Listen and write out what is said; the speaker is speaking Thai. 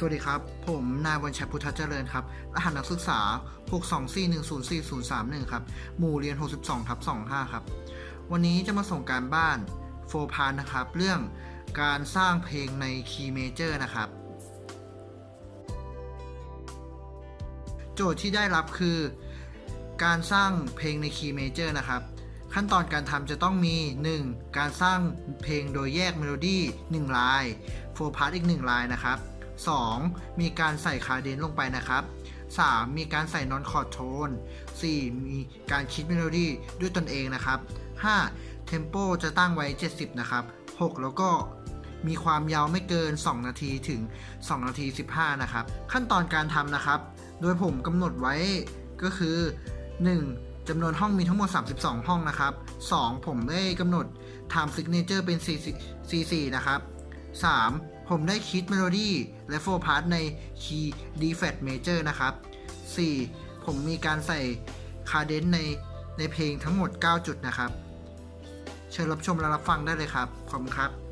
สวัสดีครับ ผมนายวันชัยพุทธเจริญครับ รหัสนักศึกษา 624104031 ครับ หมู่เรียน 62ทับ25 ครับ วันนี้จะมาส่งการบ้านโฟพานนะครับ เรื่องการสร้างเพลงในคีย์เมเจอร์นะครับ โจทย์ที่ได้รับคือ การสร้างเพลงในคีย์เมเจอร์นะครับ ขั้นตอนการทำจะต้องมี 1. การสร้างเพลงโดยแยกเมโลดี้1ลายโฟพาร์ตอีก 1 ลายนะครับ 2. มีการใส่คาเดนลงไปนะครับ 3. มีการใส่นอนคอร์ดโทน 4. มีการคิดเมโลดี้ด้วยตนเองนะครับ 5. เทมโปจะตั้งไว้ 70 นะครับ 6. แล้วก็มีความยาวไม่เกิน 2 นาทีถึง 2 นาที 15 นะครับ ขั้นตอนการทำนะครับ โดยผมกำหนดไว้ก็คือ 1. จำนวนห้องมีทั้งหมด 32 ห้องนะครับ 2. ผมได้กำหนด time signature เป็น4 4นะครับ 3. ผมได้คิดเมโลดี้และโฟร์พาร์ทในคีย์ดีแฟตเมเจอร์นะครับ 4. ผมมีการใส่คาเดนในในเพลงทั้งหมด 9 จุดนะครับ เชิญรับชมและรับฟังได้เลยครับ ขอบคุณครับ